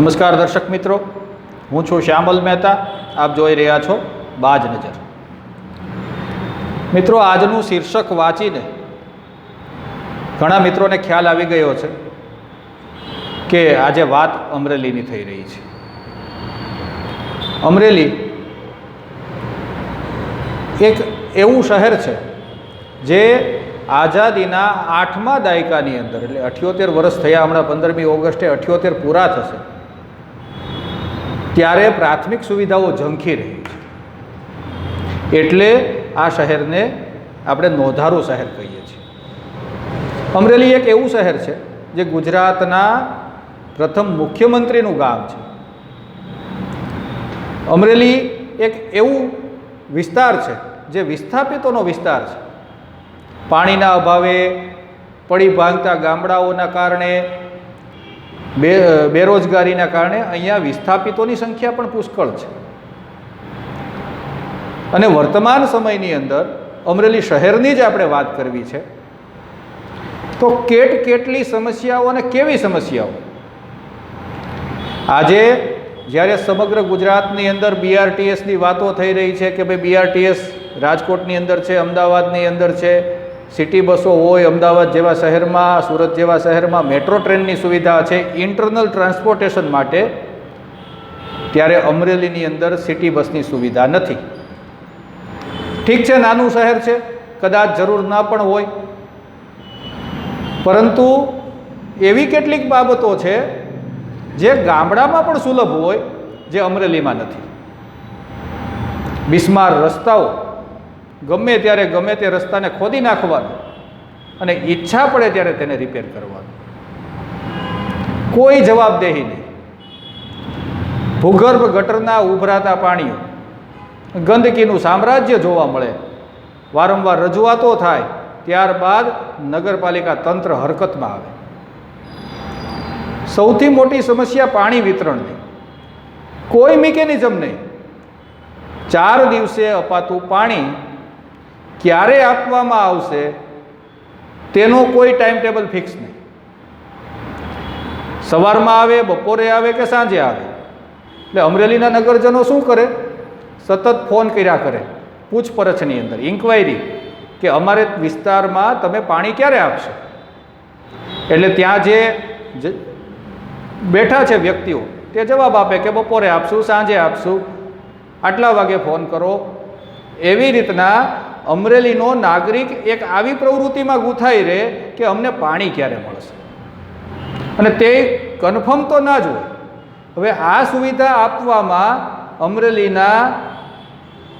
નમસ્કાર દર્શક મિત્રો. હું છું શ્યામલ મહેતા. આપ જોઈ રહ્યા છો બાજ નજર. મિત્રો, આજનું શીર્ષક વાંચીને ઘણા મિત્રોને ખ્યાલ આવી ગયો છે કે આજે વાત અમરેલીની થઈ રહી છે. અમરેલી એક એવું શહેર છે જે આઝાદીના આઠમા દાયકાની અંદર, એટલે અઠ્યોતેર વર્ષ થયા હમણાં પંદરમી ઓગસ્ટે અઠ્યોતેર પૂરા થશે. ત્યારે પ્રાથમિક સુવિધાઓ ઝંખી રહી છે. એટલે આ શહેરને આપણે નોંધારું શહેર કહીએ છીએ. અમરેલી એક એવું શહેર છે જે ગુજરાતના પ્રથમ મુખ્યમંત્રીનું ગામ છે. અમરેલી એક એવું વિસ્તાર છે જે વિસ્થાપિતોનો વિસ્તાર છે. પાણીના અભાવે પડી ભાંગતા ગામડાઓના કારણે બે, બેરોજગારીના કારણે અહીંયા વિસ્થાપિતોની સંખ્યા પણ પુષ્કળ છે. અને વર્તમાન સમયની અંદર અમરેલી શહેરની જ આપણે વાત કરવી છે, તો કેટ કેટલી સમસ્યાઓ અને કેવી સમસ્યાઓ? આજે જ્યારે સમગ્ર ગુજરાતની અંદર બીઆરટીએસની વાતો થઈ રહી છે કે ભાઈ બીઆરટીએસ રાજકોટની અંદર છે, અમદાવાદની અંદર છે સિટી બસો હોય અમદાવાદ જેવા શહેરમાં, સુરત જેવા શહેરમાં મેટ્રો ટ્રેનની સુવિધા છે. ઇન્ટરનલ ટ્રાન્સપોર્ટેશન માટે ત્યારે અમરેલીની અંદર સિટી બસની સુવિધા નથી. ઠીક છે, નાનું શહેર છે, કદાચ જરૂર ના પણ હોય. પરંતુ એવી કેટલીક બાબતો છે જે ગામડામાં પણ સુલભ હોય, જે અમરેલીમાં નથી. બિસ્માર રસ્તાઓ ગમે ત્યારે ગમે તે રસ્તાને ખોદી નાખવાનો અને ઈચ્છા પડે ત્યારે તેને રિપેર કરવાનો. કોઈ જવાબદેહી નહીં. ભૂગર્ભ ગટરના ઉભરાતા પાણીઓ, ગંદકીનું સામ્રાજ્ય જોવા મળે, વારંવાર રજૂઆતો થાય, ત્યારબાદ નગરપાલિકા તંત્ર હરકતમાં આવે. સૌથી મોટી સમસ્યા પાણી વિતરણની. કોઈ મિકેનિઝમ નહીં. ચાર દિવસે અપાતું પાણી ક્યારે આપવામાં આવશે, તેનો કોઈ ટાઈમ ટેબલ ફિક્સ નહીં. સવારમાં આવે, બપોરે આવે કે સાંજે આવે? એટલે અમરેલીના નગરજનો શું કરે? સતત ફોન કર્યા કરે પૂછપરછની અંદર ઇન્ક્વાયરી કે અમારે વિસ્તારમાં તમે પાણી ક્યારે આપશો? એટલે ત્યાં જે બેઠા છે વ્યક્તિઓ, તે જવાબ આપે કે બપોરે આપશું, સાંજે આપશું. આટલા વાગે ફોન કરો. એવી રીતના અમરેલીનો નાગરિક એક આવી પ્રવૃત્તિમાં ગૂંથાઈ રહે કે અમને પાણી ક્યારે મળશે? અને તે કન્ફર્મ તો ના જ હોય. હવે આ સુવિધા આપવામાં અમરેલીના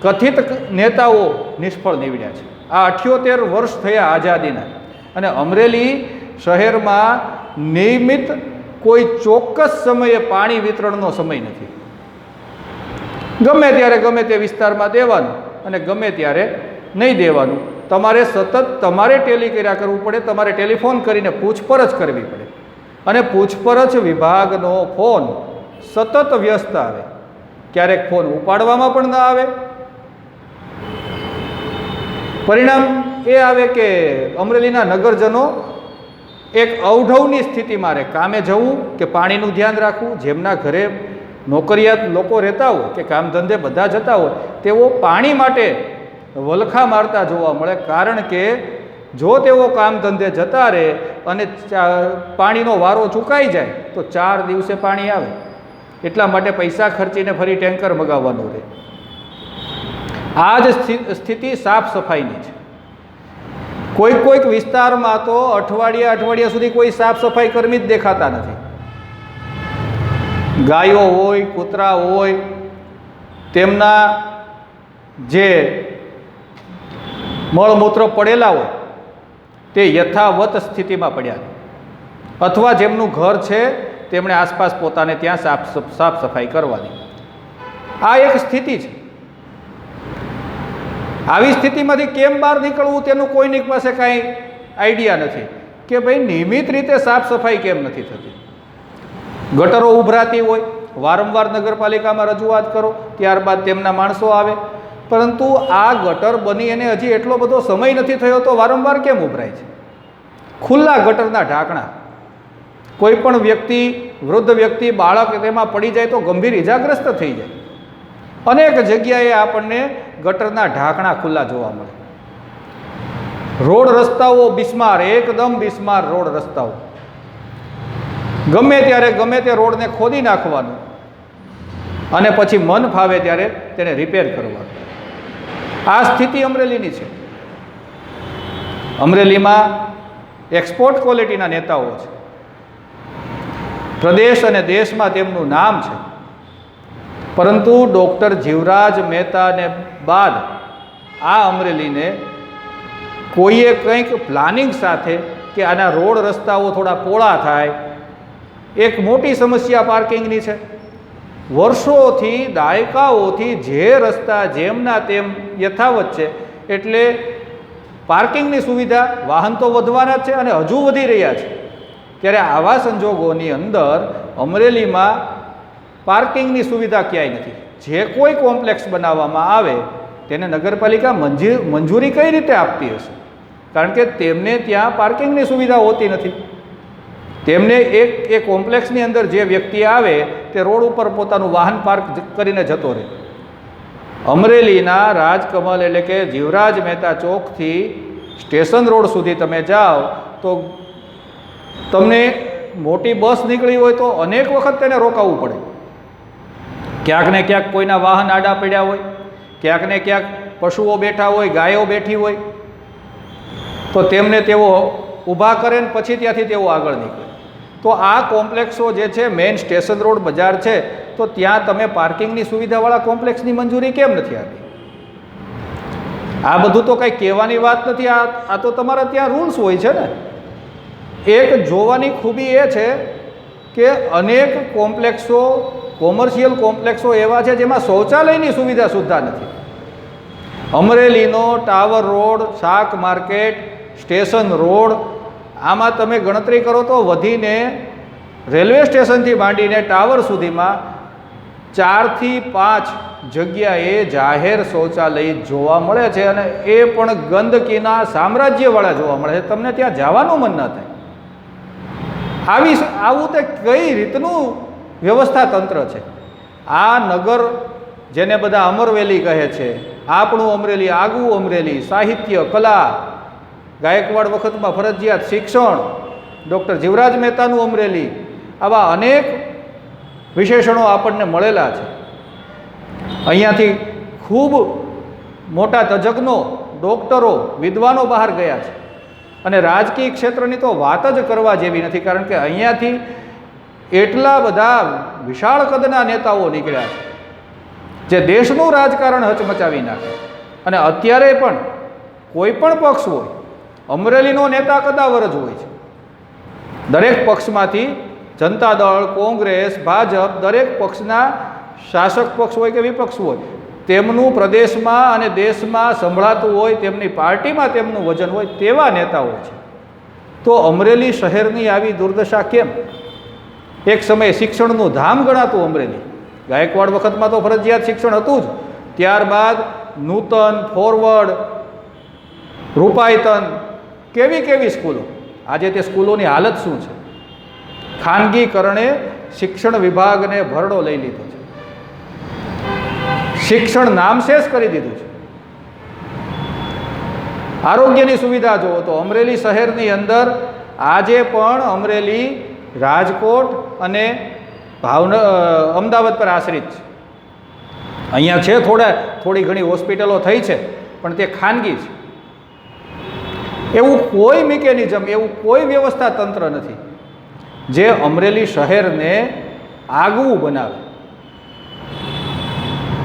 કથિત નેતાઓ નિષ્ફળ નીવડ્યા છે. આ અઠ્યોતેર વર્ષ થયા આઝાદીના. અને અમરેલી શહેરમાં નિયમિત કોઈ ચોક્કસ સમયે પાણી વિતરણનો સમય નથી. ગમે ત્યારે ગમે તે વિસ્તારમાં દેવાનું અને ગમે ત્યારે નહીં દેવાનું. તમારે સતત તમારે ટેલી કર્યા કરવું પડે, તમારે ટેલિફોન કરીને પૂછપરછ કરવી પડે. અને પૂછપરછ વિભાગનો ફોન સતત વ્યસ્ત આવે. ક્યારેક ફોન ઉપાડવામાં પણ ના આવે. પરિણામ એ આવે કે અમરેલીના નગરજનો એક અવઢવની સ્થિતિમાં રહે. કામે જવું કે પાણીનું ધ્યાન રાખવું, જેમના ઘરે નોકરિયાત લોકો રહેતા હોય કે કામ ધંધે બધા જતા હોય, તેઓ પાણી માટે વલખા મારતા જોવા મળે. કારણ કે જો તેઓ કામ ધંધે જતા રહે અને પાણીનો વારો ચૂકાઈ જાય, તો ચાર દિવસે પાણી આવે. એટલા માટે પૈસા ખર્ચીને ફરી ટેન્કર મગાવવાનું રહે. આ જ સ્થિ- સ્થિતિ સાફ સફાઈની છે. કોઈક કોઈક વિસ્તારમાં તો અઠવાડિયા અઠવાડિયા સુધી કોઈ સાફ સફાઈ કર્મી જ દેખાતા નથી. ગાયો હોય, કૂતરા હોય, તેમના જે મળમૂત્ર પડેલા હોય, તે યથાવત સ્થિતિમાં પડ્યા અથવા જેમનું ઘર છે, તેમણે આસપાસ પોતાને ત્યાં સાફ સાફ સફાઈ કરવાની. આ એક સ્થિતિ છે. આવી સ્થિતિમાંથી કેમ બહાર નીકળવું તેનું કોઈની પાસે કાંઈ આઈડિયા નથી. કે ભાઈ, નિયમિત રીતે સાફ સફાઈ કેમ નથી થતી? ગટરો ઉભરાતી હોય, વારંવાર નગરપાલિકામાં રજૂઆત કરો, ત્યારબાદ તેમના માણસો આવે પરંતુ આ ગટર બની અને હજી એટલો બધો સમય નથી થયો તો વારંવાર કેમ ઉભરાય છે? ખુલ્લા ગટરના ઢાંકણા. કોઈ પણ વ્યક્તિ, વૃદ્ધ વ્યક્તિ, બાળક તેમાં પડી જાય તો ગંભીર ઇજાગ્રસ્ત થઈ જાય. અનેક જગ્યાએ આપણને ગટરના ઢાંકણા ખુલ્લા જોવા મળે. રોડ રસ્તાઓ બિસ્માર, એકદમ બિસ્માર રોડ રસ્તાઓ. ગમે ત્યારે ગમે તે રોડને ખોદી નાખવાનું અને પછી મન ફાવે ત્યારે તેને રિપેર કરવાનું. આ સ્થિતિ અમરેલીની છે. અમરેલીમાં એક્સપોર્ટ ક્વોલિટીના નેતાઓ છે. પ્રદેશ અને દેશમાં તેમનું નામ છે. પરંતુ ડૉક્ટર જીવરાજ મહેતાને બાદ આ અમરેલીને કોઈએ કંઈક પ્લાનિંગ સાથે કે આના રોડ રસ્તાઓ થોડા પોળા થાય, એક મોટી સમસ્યા પાર્કિંગની છે. વર્ષોથી, દાયકાઓથી જે રસ્તા જેમના તેમ યથાવત છે, એટલે પાર્કિંગની સુવિધા, વાહન તો વધવાના છે અને હજુ વધી રહ્યા છે. ત્યારે આવા સંજોગોની અંદર અમરેલીમાં પાર્કિંગની સુવિધા ક્યાંય નથી. જે કોઈ કોમ્પ્લેક્સ બનાવવામાં આવે, તેને નગરપાલિકા મંજૂર કઈ રીતે આપતી હશે? કારણ કે તેમને ત્યાં પાર્કિંગની સુવિધા હોતી નથી. તેમને એક, એ કોમ્પ્લેક્સની અંદર જે વ્યક્તિ આવે, તે રોડ ઉપર પોતાનું વાહન પાર્ક કરીને જતો રહે. અમરેલીના રાજકમલ એટલે કે જીવરાજ મહેતા ચોકથી સ્ટેશન રોડ સુધી તમે જાઓ, તો તમને મોટી બસ નીકળી હોય તો અનેક વખત તેને રોકાવવું પડે. ક્યાંક ને ક્યાંક કોઈના વાહન આડા પડ્યા હોય, ક્યાંક ને ક્યાંક પશુઓ બેઠા હોય, ગાયો બેઠી હોય, તો તેમને તેઓ ઊભા કરે ને પછી ત્યાંથી તેઓ આગળ નીકળે. તો આ કોમ્પ્લેક્સો જે છે, મેઇન સ્ટેશન રોડ બજાર છે, તો ત્યાં તમે પાર્કિંગની સુવિધાવાળા કોમ્પ્લેક્સની મંજૂરી કેમ નથી આપી? આ બધું તો કંઈ કહેવાની વાત નથી, આ આ તો તમારા ત્યાં રૂલ્સ હોય છે ને. એક જોવાની ખૂબી એ છે કે અનેક કોમ્પ્લેક્સો, કોમર્શિયલ કોમ્પ્લેક્સો એવા છે જેમાં શૌચાલયની સુવિધા સુદ્ધા નથી. અમરેલીનો ટાવર રોડ, શાક માર્કેટ, સ્ટેશન રોડ આમાં તમે ગણતરી કરો તો વધીને રેલવે સ્ટેશનથી માંડીને ટાવર સુધીમાં ચારથી પાંચ જગ્યાએ જાહેર શૌચાલય જોવા મળે છે અને એ પણ ગંદકીના સામ્રાજ્યવાળા જોવા મળે છે. તમને ત્યાં જવાનું મન ન થાય. આવી આવું તે કઈ રીતનું વ્યવસ્થા તંત્ર છે? આ નગર જેને બધા અમરવેલી કહે છે, આપણું અમરેલી, આગવું અમરેલી, સાહિત્ય, કલા ગાયકવાડ વખતમાં ફરજિયાત શિક્ષણ, ડૉક્ટર જીવરાજ મહેતાનું અમરેલી, આવા અનેક વિશેષણો આપણને મળેલા છે. અહીંયાથી ખૂબ મોટા તજજ્ઞો, ડૉક્ટરો, વિદ્વાનો બહાર ગયા છે. અને રાજકીય ક્ષેત્રની તો વાત જ કરવા જેવી નથી, કારણ કે અહીંયાથી એટલા બધા વિશાળ કદના નેતાઓ નીકળ્યા છે, જે દેશનું રાજકારણ હચમચાવી નાખે. અને અત્યારે પણ કોઈ પણ પક્ષ હોય અમરેલીનો નેતા કદાવર જ હોય છે. દરેક પક્ષમાંથી જનતા દળ, કોંગ્રેસ, ભાજપ દરેક પક્ષના શાસક પક્ષ હોય કે વિપક્ષ હોય, તેમનું પ્રદેશમાં અને દેશમાં સંભળાતું હોય, તેમની પાર્ટીમાં તેમનું વજન હોય તેવા નેતાઓ છે. તો અમરેલી શહેરની આવી દુર્દશા કેમ? એક સમયે શિક્ષણનું ધામ ગણાતું અમરેલી. ગાયકવાડ વખતમાં તો ફરજિયાત શિક્ષણ હતું જ. ત્યારબાદ નૂતન ફોરવર્ડ રૂપાયતન કેવી કેવી સ્કૂલો? આજે તે સ્કૂલોની હાલત શું છે? ખાનગીકરણે શિક્ષણ વિભાગને ભરડો લઈ લીધો છે. શિક્ષણ નામશેષ કરી દીધું છે. આરોગ્યની સુવિધા જુઓ તો અમરેલી શહેરની અંદર આજે પણ અમરેલી રાજકોટ અને ભાવન અમદાવાદ પર આશ્રિત છે. અહીંયા છે થોડા, થોડી ઘણી હોસ્પિટલો થઈ છે, પણ તે ખાનગી છે. એવું કોઈ મિકેનિઝમ, એવું કોઈ વ્યવસ્થા તંત્ર નથી. જે અમરેલી શહેરને આગવું બનાવે.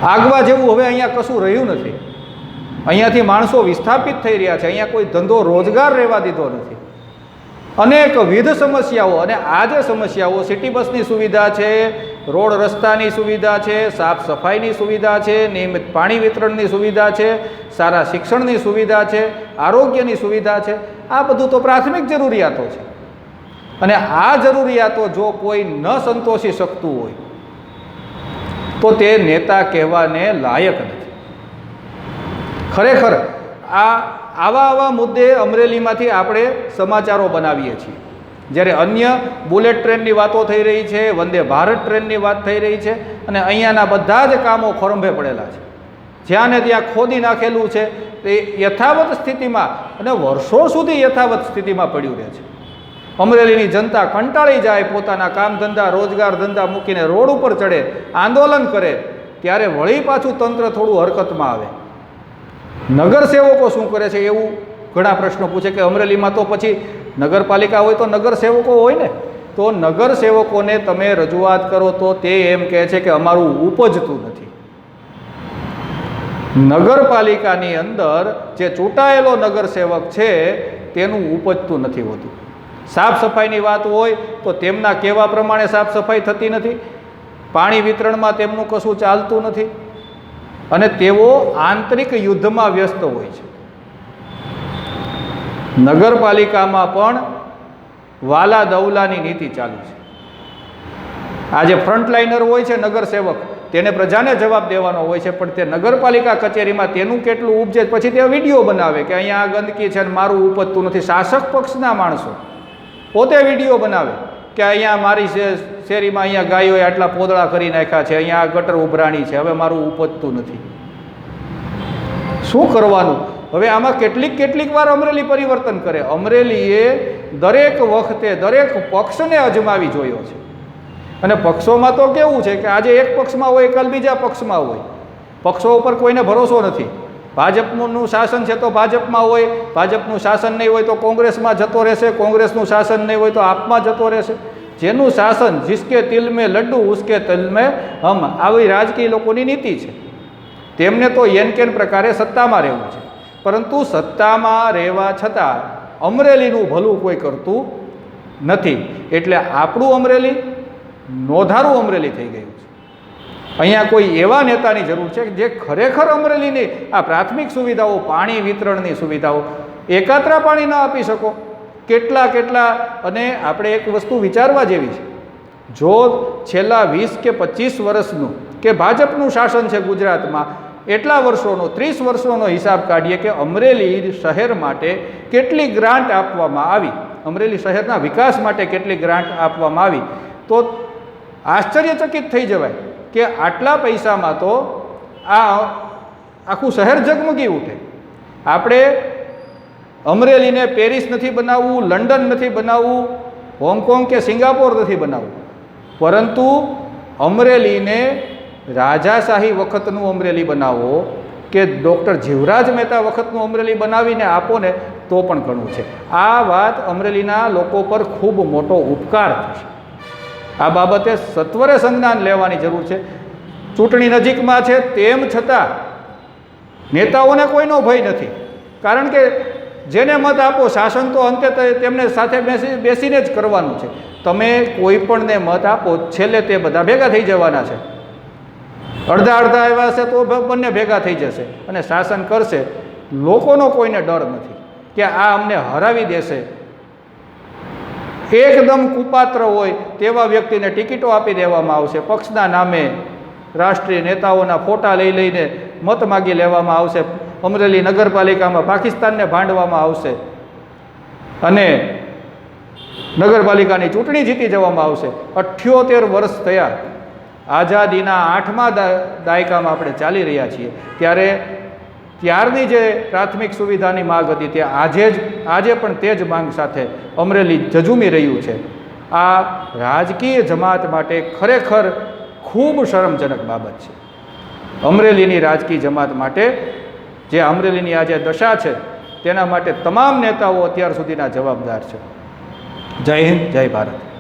આગવા જેવું હવે અહીંયા કશું રહ્યું નથી. અહીંયાથી માણસો વિસ્થાપિત થઈ રહ્યા છે. અહીંયા કોઈ ધંધો રોજગાર રહેવા દીધો નથી. અનેકવિધ સમસ્યાઓ અને આ જે સમસ્યાઓ, સિટી બસની સુવિધા છે રોડ રસ્તાની સુવિધા છે, સાફ સફાઈની સુવિધા છે, નિયમિત પાણી વિતરણની સુવિધા છે, સારા શિક્ષણની સુવિધા છે, આરોગ્યની સુવિધા છે. આ બધું તો પ્રાથમિક જરૂરિયાતો છે. અને આ જરૂરિયાતો જો કોઈ ન સંતોષી શકતું હોય, તો તે નેતા કહેવાને લાયક નથી. ખરેખર આ આવા આવા મુદ્દે અમરેલીમાંથી આપણે સમાચારો બનાવીએ છીએ. જ્યારે અન્ય બુલેટ ટ્રેનની વાતો થઈ રહી છે, વંદે ભારત ટ્રેનની વાત થઈ રહી છે અને અહીંયાના બધા જ કામો ખોરંભે પડેલા છે. જ્યાં ને ત્યાં ખોદી નાખેલું છે, તે યથાવત સ્થિતિમાં અને વર્ષો સુધી યથાવત સ્થિતિમાં પડ્યું રહે છે. અમરેલીની જનતા કંટાળી જાય, પોતાના કામ ધંધા, રોજગાર ધંધા મૂકીને રોડ ઉપર ચડે, આંદોલન કરે, ત્યારે વળી પાછું તંત્ર થોડું હરકતમાં આવે. નગરસેવકો શું કરે છે એવું ઘણા પ્રશ્નો પૂછે કે અમરેલીમાં તો પછી નગરપાલિકા હોય તો નગરસેવકો હોય ને? તો નગરસેવકોને તમે રજૂઆત કરો તો તે એમ કહે છે કે અમારું ઉપજતું નથી. નગરપાલિકાની અંદર જે ચૂંટાયેલો નગરસેવક છે, તેનું ઉપજતું નથી હોતું. સાફ સફાઈની વાત હોય તો તેમના કહેવા પ્રમાણે સાફ સફાઈ થતી નથી? પાણી વિતરણમાં તેમનું કશું ચાલતું નથી? અને તેઓ આંતરિક યુદ્ધમાં વ્યસ્ત હોય છે. નગરપાલિકામાં પણ વાલા દવલાની નીતિ ચાલુ છે. આજે ફ્રન્ટલાઇનર હોય છે નગરસેવક, તેને પ્રજાને જવાબ દેવાનો હોય છે, પણ તે નગરપાલિકા કચેરીમાં તેનું કેટલું ઉપજે પછી તે વીડિયો બનાવે કે અહીંયા આ ગંદકી છે અને મારું ઉપજતું નથી. શાસક પક્ષના માણસો પોતે વીડિયો બનાવે કે અહીંયા મારી શેરીમાં અહીંયા ગાયોએ આટલા પોદળા કરી નાખ્યા છે, અહીંયા ગટર ઉભરાણી છે, હવે મારું ઉપજતું નથી. શું કરવાનું? હવે આમાં કેટલીક કેટલીક વાર અમરેલી પરિવર્તન કરે. અમરેલીએ દરેક વખતે દરેક પક્ષને અજમાવી જોયો છે. અને પક્ષોમાં તો કેવું છે કે આજે એક પક્ષમાં હોય, કાલ બીજા પક્ષમાં હોય. પક્ષો ઉપર કોઈને ભરોસો નથી. ભાજપનું શાસન છે તો ભાજપમાં હોય, ભાજપનું શાસન નહીં હોય તો કોંગ્રેસમાં જતો રહેશે, કોંગ્રેસનું શાસન નહીં હોય તો આપમાં જતો રહેશે. જેનું શાસન જિસકે તિલ મેં લડ્ડુ, ઉસકે તિલ મેં હમ, આવી રાજકીય લોકોની નીતિ છે. તેમને તો એન કેન પ્રકારે સત્તામાં રહેવું છે. પરંતુ સત્તામાં રહેવા છતાં અમરેલીનું ભલું કોઈ કરતું નથી. એટલે આપણું અમરેલી નોંધારું અમરેલી થઈ ગયું છે. અહીંયા કોઈ એવા નેતાની જરૂર છે જે ખરેખર અમરેલીની આ પ્રાથમિક સુવિધાઓ, પાણી વિતરણની સુવિધાઓ એકાત્રા પાણી ન આપી શકો. કેટલા કેટલા અને આપણે એક વસ્તુ વિચારવા જેવી છે. જો છેલ્લા વીસ કે પચીસ વર્ષનું કે ભાજપનું શાસન છે ગુજરાતમાં એટલા વર્ષોનો, ત્રીસ વર્ષોનો હિસાબ કાઢીએ કે અમરેલી શહેર માટે કેટલી ગ્રાન્ટ આપવામાં આવી? અમરેલી શહેરના વિકાસ માટે કેટલી ગ્રાન્ટ આપવામાં આવી? તો આશ્ચર્યચકિત થઈ જવાય કે આટલા પૈસામાં તો આ આખું શહેર ઝગમગી ઉઠે. આપણે અમરેલીને પેરિસ નથી બનાવવું, લંડન નથી બનાવવું, હોંગકોંગ કે સિંગાપોર નથી બનાવવું. પરંતુ અમરેલીને રાજાશાહી વખતનું અમરેલી બનાવો કે ડૉક્ટર જીવરાજ મહેતા વખતનું અમરેલી બનાવીને આપો ને તો પણ ઘણું છે. આ વાત અમરેલીના લોકો પર ખૂબ મોટો ઉપકાર થશે. આ બાબતે સત્વરે સંજ્ઞાન લેવાની જરૂર છે. ચૂંટણી નજીકમાં છે તેમ છતાં નેતાઓને કોઈનો ભય નથી. કારણ કે જેને મત આપો શાસન તો અંતે તેમને સાથે બેસી બેસીને જ કરવાનું છે. તમે કોઈ પણને મત આપો છેલ્લે તે બધા ભેગા થઈ જવાના છે. અડધા અડધા આવ્યા હશે તો બંને ભેગા થઈ જશે. અને શાસન કરશે. લોકોનો કોઈને ડર નથી કે આ અમને હરાવી દેશે. એકદમ કુપાત્ર હોય તેવા વ્યક્તિને ટિકિટો આપી દેવામાં આવશે. પક્ષના નામે રાષ્ટ્રીય નેતાઓના ફોટા લઈ લઈને મત માગી લેવામાં આવશે. અમરેલી નગરપાલિકામાં પાકિસ્તાનને ભાંડવામાં આવશે. અને નગરપાલિકાની ચૂંટણી જીતી જવામાં આવશે. અઠ્યોતેર વર્ષ થયા. આઝાદીના આઠમા દાયકામાં આપણે ચાલી રહ્યા છીએ. ત્યારે ત્યારની જે પ્રાથમિક સુવિધાની માગ હતી તે આજે જ, આજે પણ તે જ માંગ સાથે અમરેલી જજુમી રહ્યું છે. આ રાજકીય જમાત માટે ખરેખર ખૂબ શરમજનક બાબત છે. અમરેલીની રાજકીય જમાત માટે જે અમરેલીની આજે દશા છે, તેના માટે તમામ નેતાઓ અત્યાર સુધીના જવાબદાર છે. જય હિન્દ, જય ભારત.